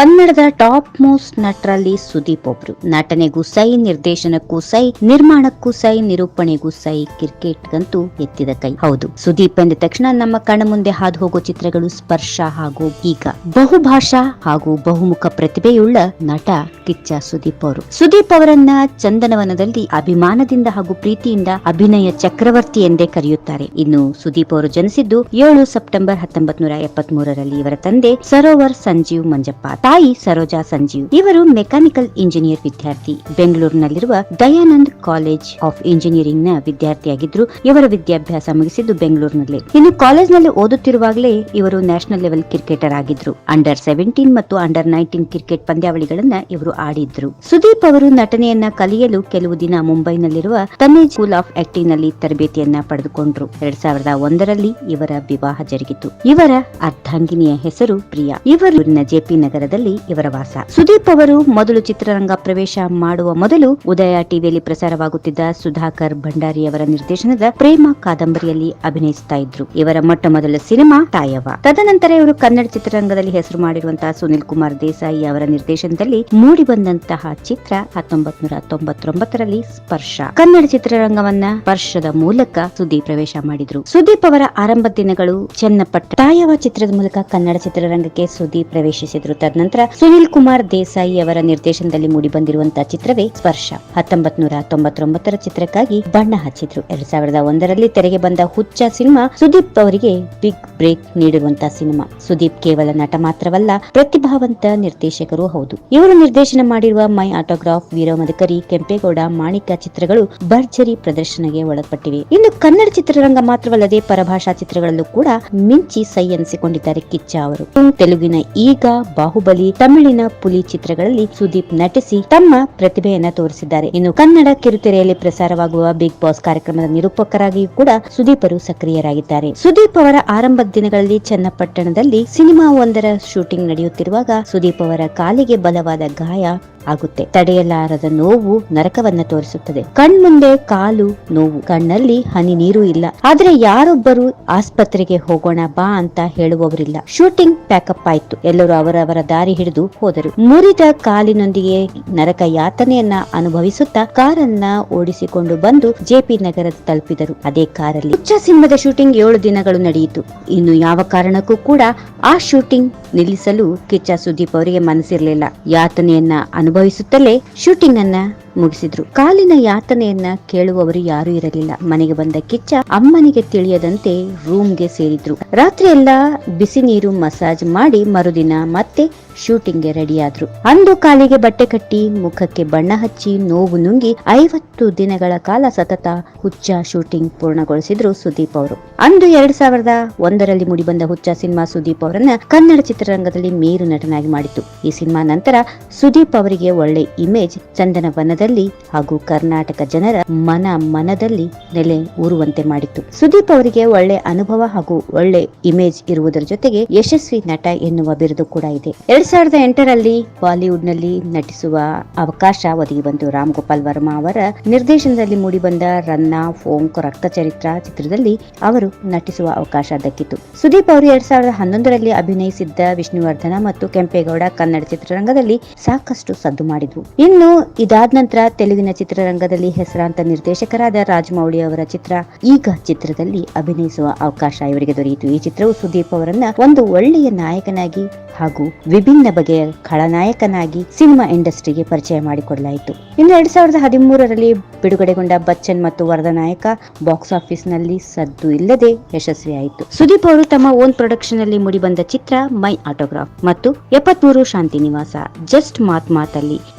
ಕನ್ನಡದ top most ನಟರಲ್ಲಿ Sudeep ಒಬ್ರು. ನಟನೆಗೂ ಸೈ, ನಿರ್ದೇಶನಕ್ಕೂ ಸೈ, ನಿರ್ಮಾಣಕ್ಕೂ ಸೈ, ನಿರೂಪಣೆಗೂ ಸೈ, ಕ್ರಿಕೆಟ್ಗಂತೂ ಎತ್ತಿದ ಕೈ. ಹೌದು, ಸುದೀಪ್ ಎಂದ ತಕ್ಷಣ ನಮ್ಮ ಕಣ್ಣ ಮುಂದೆ ಹಾದು ಹೋಗೋ ಚಿತ್ರಗಳು ಸ್ಪರ್ಶ ಹಾಗೂ ಈಗ ಬಹುಭಾಷಾ ಹಾಗೂ ಬಹುಮುಖ ಪ್ರತಿಭೆಯುಳ್ಳ ನಟ ಕಿಚ್ಚ ಸುದೀಪ್ ಅವರು. ಸುದೀಪ್ ಅವರನ್ನ ಚಂದನವನದಲ್ಲಿ ಅಭಿಮಾನದಿಂದ ಹಾಗೂ ಪ್ರೀತಿಯಿಂದ ಅಭಿನಯ ಚಕ್ರವರ್ತಿ ಎಂದೇ ಕರೆಯುತ್ತಾರೆ. ಇನ್ನು ಸುದೀಪ್ ಅವರು ಜನಿಸಿದ್ದು ಏಳು ಸೆಪ್ಟೆಂಬರ್ ಹತ್ತೊಂಬತ್ ನೂರ ಎಪ್ಪತ್ಮೂರರಲ್ಲಿ. ಇವರ ತಂದೆ ಸರೋವರ್ ಸಂಜೀವ್ ಮಂಜಪ್ಪ. ತಾಯಿ ಸರೋಜಾ ಸಂಜೀವ್. ಇವರು ಮೆಕ್ಯಾನಿಕಲ್ ಇಂಜಿನಿಯರ್ ವಿದ್ಯಾರ್ಥಿ. ಬೆಂಗಳೂರಿನಲ್ಲಿರುವ ದಯಾನಂದ್ ಕಾಲೇಜ್ ಆಫ್ ಇಂಜಿನಿಯರಿಂಗ್ನ ವಿದ್ಯಾರ್ಥಿಯಾಗಿದ್ರು ಇವರ ವಿದ್ಯಾಭ್ಯಾಸ ಮುಗಿಸಿದ್ದು ಬೆಂಗಳೂರಿನಲ್ಲಿ. ಇನ್ನು ಕಾಲೇಜ್ನಲ್ಲಿ ಓದುತ್ತಿರುವಾಗಲೇ ಇವರು ನ್ಯಾಷನಲ್ ಲೆವೆಲ್ ಕ್ರಿಕೆಟರ್ ಆಗಿದ್ರು ಅಂಡರ್ ಸೆವೆಂಟೀನ್ ಮತ್ತು ಅಂಡರ್ ನೈನ್ಟೀನ್ ಕ್ರಿಕೆಟ್ ಪಂದ್ಯಾವಳಿಗಳನ್ನ ಇವರು ಆಡಿದ್ರು. ಸುದೀಪ್ ಅವರು ನಟನೆಯನ್ನ ಕಲಿಯಲು ಕೆಲವು ದಿನ ಮುಂಬೈನಲ್ಲಿರುವ ತನ್ನೇ ಸ್ಕೂಲ್ ಆಫ್ ಆಕ್ಟಿಂಗ್ನಲ್ಲಿ ತರಬೇತಿಯನ್ನ ಪಡೆದುಕೊಂಡ್ರು. ಎರಡ್ ಸಾವಿರದ ಒಂದರಲ್ಲಿ ಇವರ ವಿವಾಹ ಜರುಗಿತು. ಇವರ ಅರ್ಧಾಂಗಿನಿಯ ಹೆಸರು ಪ್ರಿಯಾ. ಇವರು ಜೆಪಿ ನಗರದಲ್ಲಿ ಇವರ ವಾಸ. ಸುದೀಪ್ ಅವರು ಮೊದಲು ಚಿತ್ರರಂಗ ಪ್ರವೇಶ ಮಾಡುವ ಮೊದಲು ಉದಯ ಟಿವಿಯಲ್ಲಿ ಪ್ರಸಾರವಾಗುತ್ತಿದ್ದ ಸುಧಾಕರ್ ಭಂಡಾರಿ ಅವರ ನಿರ್ದೇಶನದ ಪ್ರೇಮ ಕಾದಂಬರಿಯಲ್ಲಿ ಅಭಿನಯಿಸುತ್ತಾ ಇದ್ರು. ಇವರ ಮೊಟ್ಟ ಮೊದಲ ಸಿನಿಮಾ ತಾಯವ ತದನಂತರ ಇವರು ಕನ್ನಡ ಚಿತ್ರರಂಗದಲ್ಲಿ ಹೆಸರು ಮಾಡಿರುವಂತಹ ಸುನಿಲ್ ಕುಮಾರ್ ದೇಸಾಯಿ ಅವರ ನಿರ್ದೇಶನದಲ್ಲಿ ಮೂಡಿ ಬಂದಂತಹ ಚಿತ್ರ ಹತ್ತೊಂಬತ್ ನೂರ ತೊಂಬತ್ತೊಂಬತ್ತರಲ್ಲಿ ಸ್ಪರ್ಶ. ಕನ್ನಡ ಚಿತ್ರರಂಗವನ್ನ ಸ್ಪರ್ಶದ ಮೂಲಕ ಸುದೀಪ್ ಪ್ರವೇಶ ಮಾಡಿದ್ರು. ಸುದೀಪ್ ಅವರ ಆರಂಭ ದಿನಗಳು ಚನ್ನಪಟ್ಟ ತಾಯವ ಚಿತ್ರದ ಮೂಲಕ ಕನ್ನಡ ಚಿತ್ರರಂಗಕ್ಕೆ ಸುದೀಪ್ ಪ್ರವೇಶಿಸಿದ್ರು. ತದನಂತರ ಸುನಿಲ್ ಕುಮಾರ್ ದೇಸಾಯಿ ಅವರ ನಿರ್ದೇಶನದಲ್ಲಿ ಮೂಡಿಬಂದಿರುವಂತಹ ಚಿತ್ರವೇ ಸ್ಪರ್ಶ. ಹತ್ತೊಂಬತ್ ನೂರ ತೊಂಬತ್ತೊಂಬತ್ತರ ಚಿತ್ರಕ್ಕಾಗಿ ಬಣ್ಣ ಹಚ್ಚಿದ್ರು. ಎರಡ್ ಸಾವಿರದ ಒಂದರಲ್ಲಿ ತೆರೆಗೆ ಬಂದ ಹುಚ್ಚ ಸಿನಿಮಾ ಸುದೀಪ್ ಅವರಿಗೆ ಬಿಗ್ ಬ್ರೇಕ್ ನೀಡಿರುವಂತಹ ಸಿನಿಮಾ. ಸುದೀಪ್ ಕೇವಲ ನಟ ಮಾತ್ರವಲ್ಲ, ಪ್ರತಿಭಾವಂತ ನಿರ್ದೇಶಕರು ಹೌದು. ಇವರು ನಿರ್ದೇಶನ ಮಾಡಿರುವ ಮೈ ಆಟೋಗ್ರಾಫ್, ವೀರ ಮದಕರಿ, ಕೆಂಪೇಗೌಡ, ಮಾಣಿಕ ಚಿತ್ರಗಳು ಭರ್ಜರಿ ಪ್ರದರ್ಶನಗೆ ಒಳಪಟ್ಟಿವೆ. ಇನ್ನು ಕನ್ನಡ ಚಿತ್ರರಂಗ ಮಾತ್ರವಲ್ಲದೆ ಪರಭಾಷಾ ಚಿತ್ರಗಳಲ್ಲೂ ಕೂಡ ಮಿಂಚಿ ಸೈ ಎನಿಸಿಕೊಂಡಿದ್ದಾರೆ ಕಿಚ್ಚ ಅವರು. ತೆಲುಗಿನ ಈಗ ಬಾಹುಬಲಿ ತಮಿಳಿನ ಪುಲಿ ಚಿತ್ರಗಳಲ್ಲಿ ಸುದೀಪ್ ನಟಿಸಿ ತಮ್ಮ ಪ್ರತಿಭೆಯನ್ನ ತೋರಿಸಿದ್ದಾರೆ. ಇನ್ನು ಕನ್ನಡ ಕಿರುತೆರೆಯಲ್ಲಿ ಪ್ರಸಾರವಾಗುವ ಬಿಗ್ ಬಾಸ್ ಕಾರ್ಯಕ್ರಮದ ನಿರೂಪಕರಾಗಿಯೂ ಕೂಡ ಸುದೀಪರು ಸಕ್ರಿಯರಾಗಿದ್ದಾರೆ. ಸುದೀಪ್ ಅವರ ಆರಂಭ ದಿನಗಳಲ್ಲಿ ಚನ್ನಪಟ್ಟಣದಲ್ಲಿ ಸಿನಿಮಾ ಒಂದರ ಶೂಟಿಂಗ್ ನಡೆಯುತ್ತಿರುವಾಗ ಸುದೀಪ್ ಅವರ ಕಾಲಿಗೆ ಬಲವಾದ ಗಾಯ ಆಗುತ್ತೆ. ತಡೆಯಲಾರದ ನೋವು ನರಕವನ್ನ ತೋರಿಸುತ್ತದೆ. ಕಣ್ಮುಂದೆ ಕಾಲು ನೋವು, ಕಣ್ಣಲ್ಲಿ ಹನಿ ನೀರು ಇಲ್ಲ. ಆದ್ರೆ ಯಾರೊಬ್ಬರು ಆಸ್ಪತ್ರೆಗೆ ಹೋಗೋಣ ಬಾ ಅಂತ ಹೇಳುವವರಿಲ್ಲ. ಶೂಟಿಂಗ್ ಪ್ಯಾಕಪ್ ಆಯ್ತು. ಎಲ್ಲರೂ ಅವರವರ ದಾರಿ ಹಿಡಿದು ಹೋದರು. ಮುರಿದ ಕಾಲಿನೊಂದಿಗೆ ನರಕ ಯಾತನೆಯನ್ನ ಅನುಭವಿಸುತ್ತಾ ಕಾರನ್ನ ಓಡಿಸಿಕೊಂಡು ಬಂದು ಜೆಪಿ ನಗರ ತಲುಪಿದರು. ಅದೇ ಕಾರಲ್ಲಿ ಹುಚ್ಚ ಸಿನಿಮಾದ ಶೂಟಿಂಗ್ ಏಳು ದಿನಗಳು ನಡೆಯಿತು. ಇನ್ನು ಯಾವ ಕಾರಣಕ್ಕೂ ಕೂಡ ಆ ಶೂಟಿಂಗ್ ನಿಲ್ಲಿಸಲು ಕಿಚ್ಚ ಸುದೀಪ್ ಅವರಿಗೆ ಮನಸ್ಸಿರಲಿಲ್ಲ. ಯಾತನೆಯನ್ನ ಅನುಭವಿಸುತ್ತಲೇ ಶೂಟಿಂಗ್ ಅನ್ನ ಮುಗಿಸಿದ್ರು. ಕಾಲಿನ ಯಾತನೆಯನ್ನ ಕೇಳುವವರು ಯಾರೂ ಇರಲಿಲ್ಲ. ಮನೆಗೆ ಬಂದ ಕಿಚ್ಚ ಅಮ್ಮನಿಗೆ ತಿಳಿಯದಂತೆ ರೂಮ್ಗೆ ಸೇರಿದ್ರು. ರಾತ್ರಿ ಎಲ್ಲ ಬಿಸಿ ನೀರು ಮಸಾಜ್ ಮಾಡಿ ಮರುದಿನ ಮತ್ತೆ ಶೂಟಿಂಗ್ಗೆ ರೆಡಿಯಾದ್ರು. ಅಂದು ಕಾಲಿಗೆ ಬಟ್ಟೆ ಕಟ್ಟಿ, ಮುಖಕ್ಕೆ ಬಣ್ಣ ಹಚ್ಚಿ, ನೋವು ನುಂಗಿ ಐವತ್ತು ದಿನಗಳ ಕಾಲ ಸತತ ಹುಚ್ಚ ಶೂಟಿಂಗ್ ಪೂರ್ಣಗೊಳಿಸಿದ್ರು ಸುದೀಪ್ ಅವರು. ಅಂದು ಎರಡ್ ಸಾವಿರದ ಒಂದರಲ್ಲಿ ಮೂಡಿಬಂದ ಹುಚ್ಚ ಸಿನಿಮಾ ಸುದೀಪ್ ಅವರನ್ನ ಕನ್ನಡ ಚಿತ್ರರಂಗದಲ್ಲಿ ಮೇರು ನಟನಾಗಿ ಮಾಡಿತು ಈ ಸಿನಿಮಾ ನಂತರ ಸುದೀಪ್ ಅವರಿಗೆ ಒಳ್ಳೆ ಇಮೇಜ್ ಚಂದನವನದಲ್ಲಿ ಹಾಗೂ ಕರ್ನಾಟಕ ಜನರ ಮನ ಮನದಲ್ಲಿ ನೆಲೆ ಊರುವಂತೆ ಮಾಡಿತ್ತು. ಸುದೀಪ್ ಅವರಿಗೆ ಒಳ್ಳೆ ಅನುಭವ ಹಾಗೂ ಒಳ್ಳೆ ಇಮೇಜ್ ಇರುವುದರ ಜೊತೆಗೆ ಯಶಸ್ವಿ ನಟ ಎನ್ನುವ ಬಿರುದು ಕೂಡ ಇದೆ. ಎರಡ್ ಸಾವಿರದ ಎಂಟರಲ್ಲಿ ಬಾಲಿವುಡ್ನಲ್ಲಿ ನಟಿಸುವ ಅವಕಾಶ ಒದಗಿ ಬಂತು ರಾಮ್ ಗೋಪಾಲ್ ವರ್ಮಾ ಅವರ ನಿರ್ದೇಶನದಲ್ಲಿ ಮೂಡಿಬಂದ ರನ್ನ ಫೋಂಕ್ ರಕ್ತ ಚರಿತ್ರ ಚಿತ್ರದಲ್ಲಿ ಅವರು ನಟಿಸುವ ಅವಕಾಶ ದಕ್ಕಿತು. ಸುದೀಪ್ ಅವರು ಎರಡ್ ಸಾವಿರದ ಹನ್ನೊಂದರಲ್ಲಿ ಅಭಿನಯಿಸಿದ್ದ ವಿಷ್ಣುವರ್ಧನ ಮತ್ತು ಕೆಂಪೇಗೌಡ ಕನ್ನಡ ಚಿತ್ರರಂಗದಲ್ಲಿ ಸಾಕಷ್ಟು ಸದ್ದು ಮಾಡಿದ್ವು. ಇನ್ನು ಇದಾದ ನಂತರ ತೆಲುಗಿನ ಚಿತ್ರರಂಗದಲ್ಲಿ ಹೆಸರಾಂತ ನಿರ್ದೇಶಕರಾದ ರಾಜಮೌಳಿ ಅವರ ಚಿತ್ರ, ಈಗ ಚಿತ್ರದಲ್ಲಿ ಅಭಿನಯಿಸುವ ಅವಕಾಶ ಇವರಿಗೆ ದೊರೆಯಿತು. ಈ ಚಿತ್ರವು ಸುದೀಪ್ ಅವರನ್ನ ಒಂದು ಒಳ್ಳೆಯ ನಾಯಕನಾಗಿ ಹಾಗೂ ವಿಭಿನ್ನ ಬಗೆಯ ಖಳನಾಯಕನಾಗಿ ಸಿನಿಮಾ ಇಂಡಸ್ಟ್ರಿಗೆ ಪರಿಚಯ ಮಾಡಿಕೊಡಲಾಯಿತು. ಇನ್ನು ಎರಡ್ ಸಾವಿರದ ಹದಿಮೂರರಲ್ಲಿ ಬಿಡುಗಡೆಗೊಂಡ ಬಚ್ಚನ್ ಮತ್ತು ವರದ ನಾಯಕ ಬಾಕ್ಸ್ ಆಫೀಸ್ನಲ್ಲಿ ಸದ್ದು ಇಲ್ಲದೆ ಯಶಸ್ವಿಯಾಯಿತು. ಸುದೀಪ್ ಅವರು ತಮ್ಮ ಓನ್ ಪ್ರೊಡಕ್ಷನ್ನಲ್ಲಿ ಮೂಡಿಬಂದ ಚಿತ್ರ ಮೈ ಆಟೋಗ್ರಾಫ್ ಮತ್ತು ಎಪ್ಪತ್ಮೂರು ಶಾಂತಿ ನಿವಾಸ, ಜಸ್ಟ್ ಮಾತ್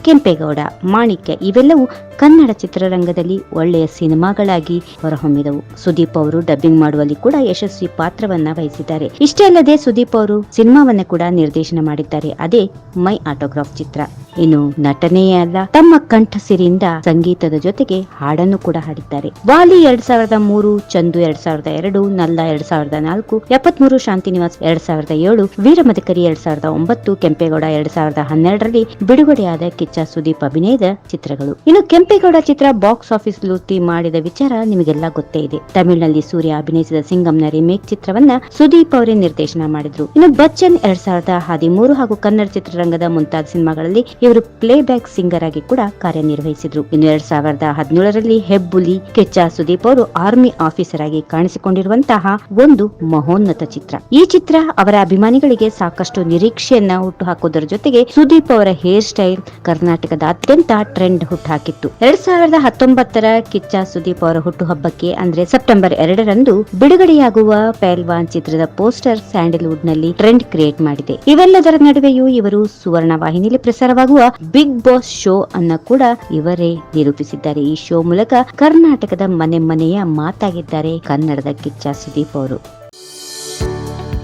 ಕೆಂಪೇಗೌಡ, ಮಾಣಿಕ್ಯ ಇವೆಲ್ಲವೂ ಕನ್ನಡ ಚಿತ್ರರಂಗದಲ್ಲಿ ಒಳ್ಳೆಯ ಸಿನಿಮಾಗಳಾಗಿ ಹೊರಹೊಮ್ಮಿದವು. ಸುದೀಪ್ ಅವರು ಡಬ್ಬಿಂಗ್ ಮಾಡುವಲ್ಲಿ ಕೂಡ ಯಶಸ್ವಿ ಪಾತ್ರವನ್ನ ವಹಿಸಿದ್ದಾರೆ. ಇಷ್ಟೇ ಅಲ್ಲದೆ ಸುದೀಪ್ ಅವರು ಸಿನಿಮಾವನ್ನ ಕೂಡ ನಿರ್ದೇಶನ ಮಾಡಿದ್ದಾರೆ. ಅದೇ ಮೈ ಆಟೋಗ್ರಾಫ್ ಚಿತ್ರ. ಇನ್ನು ನಟನೆಯೇ ಅಲ್ಲ, ತಮ್ಮ ಕಂಠಸಿರಿಯಿಂದ ಸಂಗೀತದ ಜೊತೆಗೆ ಹಾಡನ್ನು ಕೂಡ ಹಾಡಿದ್ದಾರೆ. ವಾಲಿ ಎರಡ್ ಸಾವಿರದ ಮೂರು, ಚಂದು ಎರಡ್ ಸಾವಿರದ ಎರಡು, ನಲ್ಲ ಎರಡ್ ಸಾವಿರದ ನಾಲ್ಕು, ಎಪ್ಪತ್ಮೂರು, ಶಾಂತಿನಿವಾಸ್ ಎರಡ್ ಸಾವಿರದ ಏಳು, ವೀರಮದಕರಿ ಎರಡ್ ಸಾವಿರದ ಒಂಬತ್ತು, ಕೆಂಪೇಗೌಡ ಎರಡ್ ಸಾವಿರದ ಹನ್ನೆರಡರಲ್ಲಿ ಬಿಡುಗಡೆ ಆದ ಕಿಚ್ಚ ಸುದೀಪ್ ಅಭಿನಯದ ಚಿತ್ರಗಳು. ಇನ್ನು ಕೆಂಪೇಗೌಡ ಚಿತ್ರ ಬಾಕ್ಸ್ ಆಫೀಸ್ ಲೂಟಿ ಮಾಡಿದ ವಿಚಾರ ನಿಮಗೆಲ್ಲ ಗೊತ್ತೇ ಇದೆ. ತಮಿಳಿನಲ್ಲಿ ಸೂರ್ಯ ಅಭಿನಯಿಸಿದ ಸಿಂಗಂನ ರಿಮೇಕ್ ಚಿತ್ರವನ್ನ ಸುದೀಪ್ ಅವರೇ ನಿರ್ದೇಶನ ಮಾಡಿದ್ರು. ಇನ್ನು ಬಚ್ಚನ್ ಎರಡ್ ಸಾವಿರದ ಹದಿಮೂರು ಹಾಗೂ ಕನ್ನಡ ಚಿತ್ರರಂಗದ ಮುಂತಾದ ಸಿನಿಮಾಗಳಲ್ಲಿ ಇವರು ಪ್ಲೇ ಬ್ಯಾಕ್ ಸಿಂಗರ್ ಆಗಿ ಕೂಡ ಕಾರ್ಯನಿರ್ವಹಿಸಿದ್ರು. ಇನ್ನು ಎರಡ್ ಸಾವಿರದ ಹದಿನೇಳರಲ್ಲಿ ಹೆಬ್ಬುಲಿ ಕೆಚ್ಚ ಸುದೀಪ್ ಅವರು ಆರ್ಮಿ ಆಫೀಸರ್ ಆಗಿ ಕಾಣಿಸಿಕೊಂಡಿರುವಂತಹ ಒಂದು ಮಹೋನ್ನತ ಚಿತ್ರ. ಈ ಚಿತ್ರ ಅವರ ಅಭಿಮಾನಿಗಳಿಗೆ ಸಾಕಷ್ಟು ನಿರೀಕ್ಷೆಯನ್ನ ಹುಟ್ಟುಹಾಕುವುದರ ಜೊತೆಗೆ ಸುದೀಪ್ ಅವರ ಹೇರ್ ಸ್ಟೈಲ್ ಕರ್ನಾಟಕದಾದ್ಯಂತ ಟ್ರೆಂಡ್ ಹುಟ್ಟಾಕಿತ್ತು ಎರಡ್ ಸಾವಿರದ ಹತ್ತೊಂಬತ್ತರ ಕಿಚ್ಚ ಸುದೀಪ್ ಅವರ ಹುಟ್ಟುಹಬ್ಬಕ್ಕೆ ಅಂದ್ರೆ ಸೆಪ್ಟೆಂಬರ್ ಎರಡರಂದು ಬಿಡುಗಡೆಯಾಗುವ ಪೈಲ್ವಾನ್ ಚಿತ್ರದ ಪೋಸ್ಟರ್ ಸ್ಯಾಂಡಲ್ವುಡ್ನಲ್ಲಿ ಟ್ರೆಂಡ್ ಕ್ರಿಯೇಟ್ ಮಾಡಿದೆ. ಇವೆಲ್ಲದರ ನಡುವೆಯೂ ಇವರು ಸುವರ್ಣ ವಾಹಿನಿಯಲ್ಲಿ ಪ್ರಸಾರವಾಗುವ ಬಿಗ್ ಬಾಸ್ ಶೋ ಅನ್ನ ಕೂಡ ಇವರೇ ನಿರೂಪಿಸಿದ್ದಾರೆ. ಈ ಶೋ ಮೂಲಕ ಕರ್ನಾಟಕದ ಮನೆ ಮನೆಯ ಮಾತಾಗಿದ್ದಾರೆ ಕನ್ನಡದ ಕಿಚ್ಚ ಸುದೀಪ್ ಅವರು.